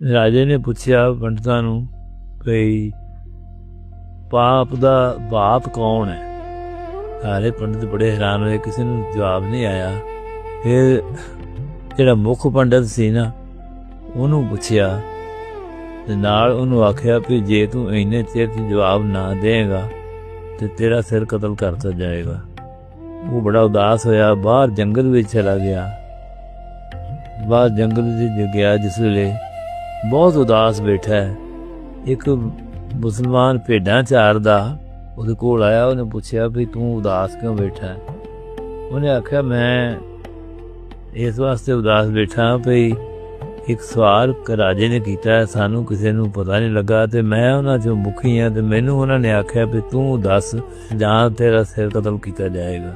ਰਾਜੇ ਨੇ ਪੁੱਛਿਆ ਪੰਡਤਾਂ ਨੂੰ ਭਈ ਪਾਪ ਦਾ ਬਾਪ ਕੌਣ ਹੈ? ਸਾਰੇ ਪੰਡਤ ਬੜੇ ਹੈਰਾਨ ਹੋਏ, ਕਿਸੇ ਨੂੰ ਜਵਾਬ ਨਹੀਂ ਆਇਆ। ਫਿਰ ਜਿਹੜਾ ਮੁੱਖ ਪੰਡਤ ਸੀ ਨਾ, ਉਹਨੂੰ ਪੁੱਛਿਆ ਤੇ ਨਾਲ ਉਹਨੂੰ ਆਖਿਆ ਵੀ ਜੇ ਤੂੰ ਇੰਨੇ ਚਿਰ 'ਚ ਜਵਾਬ ਨਾ ਦੇਗਾ ਤੇ ਤੇਰਾ ਸਿਰ ਕਤਲ ਕਰਤਾ ਜਾਏਗਾ। ਉਹ ਬੜਾ ਉਦਾਸ ਹੋਇਆ, ਬਾਹਰ ਜੰਗਲ ਵਿੱਚ ਚਲਾ ਗਿਆ। ਬਾਹਰ ਜੰਗਲ ਵਿੱਚ ਗਿਆ, ਜਿਸ ਵੇਲੇ ਬਹੁਤ ਉਦਾਸ ਬੈਠਾ ਹੈ। ਇੱਕ ਮੁਸਲਮਾਨ ਭੇਡਾਂ ਚਾਰਦਾ ਉਹਦੇ ਕੋਲ ਆਇਆ, ਉਹਨੇ ਪੁੱਛਿਆ ਵੀ ਤੂੰ ਉਦਾਸ ਕਿਉਂ ਬੈਠਾ ਹੈ? ਉਹਨੇ ਆਖਿਆ, ਮੈਂ ਇਸ ਵਾਸਤੇ ਉਦਾਸ ਬੈਠਾ ਭਈ ਇੱਕ ਸਵਾਲ ਰਾਜੇ ਨੇ ਕੀਤਾ ਸਾਨੂੰ ਕਿਸੇ ਨੂੰ ਪਤਾ ਨਹੀਂ ਲੱਗਾ ਤੇ ਮੈਂ ਉਹਨਾਂ ਚੋਂ ਮੁਖੀ ਆ ਤੇ ਮੈਨੂੰ ਉਹਨਾਂ ਨੇ ਆਖਿਆ ਵੀ ਤੂੰ ਦੱਸ ਜਾਂ ਤੇਰਾ ਸਿਰ ਕਤਲ ਕੀਤਾ ਜਾਏਗਾ।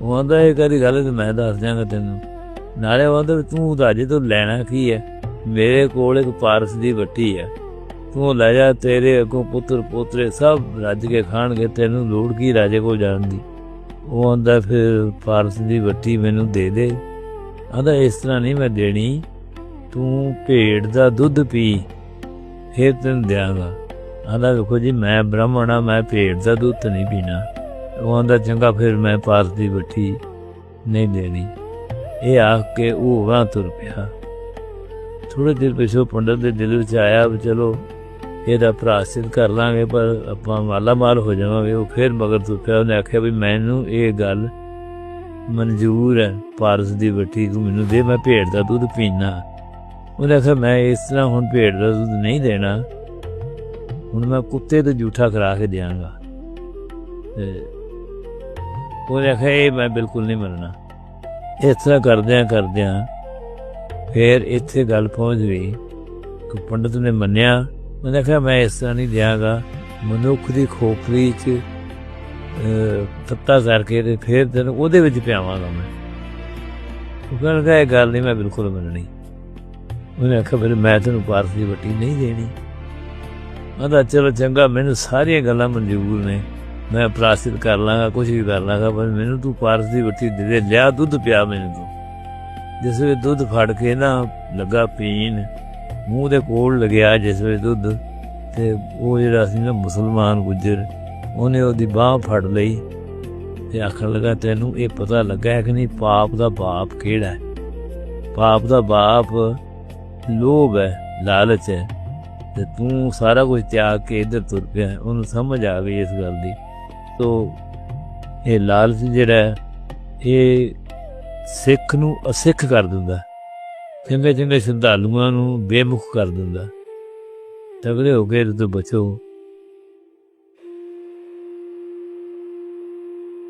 ਉਹ ਆਂਦਾ, ਇਹ ਕਦੀ ਗੱਲ ਤੇ ਮੈਂ ਦੱਸ ਦਿਆਂਗਾ ਤੈਨੂੰ। ਨਾਲੇ ਉਹ ਆਂਦਾ ਤੂੰ ਰਾਜੇ ਤੋਂ ਲੈਣਾ ਕੀ ਹੈ? ਮੇਰੇ ਕੋਲ ਇੱਕ ਪਾਰਸ ਦੀ ਵੱਟੀ ਹੈ। ਤੂੰ ਲੈ ਜਾ, ਤੇਰੇ ਅੱਗੋਂ ਪੁੱਤਰ, ਪੋਤਰੇ ਸਭ ਰੱਜ ਕੇ ਖਾਣਗੇ, ਤੈਨੂੰ ਲੋੜ ਕੀ ਰਾਜੇ ਕੋਲ ਜਾਣ ਦੀ। ਉਹ ਆਂਦਾ, ਫਿਰ ਪਾਰਸ ਦੀ ਵੱਟੀ ਮੈਨੂੰ ਦੇ ਦੇ। ਆਂਦਾ, ਇਸ ਤਰ੍ਹਾਂ ਨਹੀਂ ਮੈਂ ਦੇਣੀ। ਤੂੰ ਭੇਡ ਦਾ ਦੁੱਧ ਪੀ, ਫਿਰ ਤੈਨੂੰ ਦਿਆਂਗਾ। ਆਂਦਾ, ਵੇਖੋ ਜੀ, ਮੈਂ ਬ੍ਰਾਹਮਣ ਆ, ਮੈਂ ਭੇਡ ਦਾ ਦੁੱਧ ਤਾਂ ਨਹੀਂ ਪੀਣਾ। ਉਹ ਆਂਦਾ, ਚੰਗਾ, ਫਿਰ ਮੈਂ ਪਾਰਸ ਦੀ ਵੱਟੀ ਨਹੀਂ ਦੇਣੀ। ਇਹ ਆਖ ਕੇ ਉਹ ਵਾਂ ਤੁਰ ਪਿਆ। ਥੋੜੇ ਦਿਨ ਪਿਛੋਂ ਪੰਡਤ ਦੇ ਦਿਲ ਵਿੱਚ ਆਇਆ ਵੀ ਚਲੋ ਇਹਦਾ ਪ੍ਰਾਸ਼ਚਿਤ ਕਰ ਲਾਂਗੇ, ਪਰ ਆਪਾਂ ਮਾਲਾ ਮਾਲ ਹੋ ਜਾਵਾਂਗੇ। ਉਹ ਫਿਰ ਮਗਰ ਤੁਰ ਉਹਨੇ ਆਖਿਆ ਵੀ ਮੈਨੂੰ ਇਹ ਗੱਲ ਮਨਜ਼ੂਰ ਹੈ, ਪਾਰਸ ਦੀ ਵੱਟੀ ਤੂੰ ਮੈਨੂੰ ਦੇ, ਮੈਂ ਭੇਡ ਦਾ ਦੁੱਧ ਪੀਣਾ ਉਹਨੇ ਆਖਿਆ, ਮੈਂ ਇਸ ਤਰ੍ਹਾਂ ਹੁਣ ਭੇਡ ਦਾ ਦੁੱਧ ਨਹੀਂ ਦੇਣਾ। ਹੁਣ ਮੈਂ ਕੁੱਤੇ ਤੋਂ ਜੂਠਾ ਕਰਾ ਕੇ ਦਿਆਂਗਾ। ਉਹਨੇ ਆਖਿਆ, ਇਹ ਮੈਂ ਬਿਲਕੁਲ ਨਹੀਂ ਮੰਨਣਾ। ਇਸ ਤਰ੍ਹਾਂ ਕਰਦਿਆਂ ਕਰਦਿਆਂ ਫਿਰ ਇੱਥੇ ਗੱਲ ਪਹੁੰਚ ਗਈ। ਕਿ ਪੰਡਤ ਨੇ ਮੰਨਿਆ। ਉਹਨੇ ਕਿਹਾ, ਮੈਂ ਇਸ ਤਰ੍ਹਾਂ ਨਹੀਂ ਦਿਆਂਗਾ। ਮਨੁੱਖ ਦੀ ਖੋਪੜੀ 'ਚ ਤੱਤਾ ਕਰਕੇ ਤੇ ਫਿਰ ਤੈਨੂੰ ਉਹਦੇ ਵਿੱਚ ਪਿਆਵਾਂਗਾ ਮੈਂ। ਉਹ ਕਹਿੰਦਾ ਇਹ ਗੱਲ ਨਹੀਂ ਮੈਂ ਬਿਲਕੁਲ ਮੰਨਣੀ। ਉਹਨੇ ਆਖਿਆ, ਫਿਰ ਮੈਂ ਤੈਨੂੰ ਪਾਰਸ ਦੀ ਵੱਟੀ ਨਹੀਂ ਦੇਣੀ। ਆਂਦਾ ਚਲੋ ਚੰਗਾ, ਮੈਨੂੰ ਸਾਰੀਆਂ ਗੱਲਾਂ ਮਨਜ਼ੂਰ ਨੇ। ਮੈਂ ਪ੍ਰਾਸ਼ਿਤ ਕਰ ਲਾਂਗਾ ਕੁਝ ਵੀ ਕਰ ਲਾਂਗਾ, ਪਰ ਮੈਨੂੰ ਤੂੰ ਪਾਰਸ ਦੀ ਵੱਟੀ ਦੇ ਦੇ, ਲਿਆ ਦੁੱਧ ਪਿਆ ਮੈਨੂੰ ਤੂੰ। ਜਿਸ ਵੇਲੇ ਦੁੱਧ ਫੜ ਕੇ ਨਾ ਲੱਗਾ ਪੀਣ, ਮੂੰਹ ਦੇ ਕੋਲ ਲਗਿਆ ਜਿਸ ਵੇਲੇ ਦੁੱਧ, ਤੇ ਉਹ ਜਿਹੜਾ ਸੀ ਨਾ ਮੁਸਲਮਾਨ ਗੁੱਜਰ, ਉਹਨੇ ਉਹਦੀ ਬਾਹ ਫੜ ਲਈ ਤੇ ਆਖਣ ਲੱਗਾ, ਤੈਨੂੰ ਇਹ ਪਤਾ ਲੱਗਾ ਹੈ ਕਿ ਨਹੀਂ, ਪਾਪ ਦਾ ਬਾਪ ਕਿਹੜਾ ਹੈ? ਪਾਪ ਦਾ ਬਾਪ ਲੋਭ ਹੈ, ਲਾਲਚ ਹੈ, ਤੇ ਤੂੰ ਸਾਰਾ ਕੁਝ ਤਿਆਗ ਕੇ ਇੱਧਰ ਤੁਰ ਪਿਆ ਉਹਨੂੰ ਸਮਝ ਆ ਗਈ ਇਸ ਗੱਲ ਦੀ। ਤੋ ਇਹ ਲਾਲਚ ਜਿਹੜਾ ਇਹ ਸਿੱਖ ਨੂੰ ਅਸਿੱਖ ਕਰ ਦਿੰਦਾ। ਚੰਗੇ ਚੰਗੇ ਸ਼ਰਧਾਲੂਆਂ ਨੂੰ ਬੇਮੁਖ ਕਰ ਦਿੰਦਾ। ਤਗੜੇ ਹੋ ਕੇ ਤੋਂ ਬਚੋ।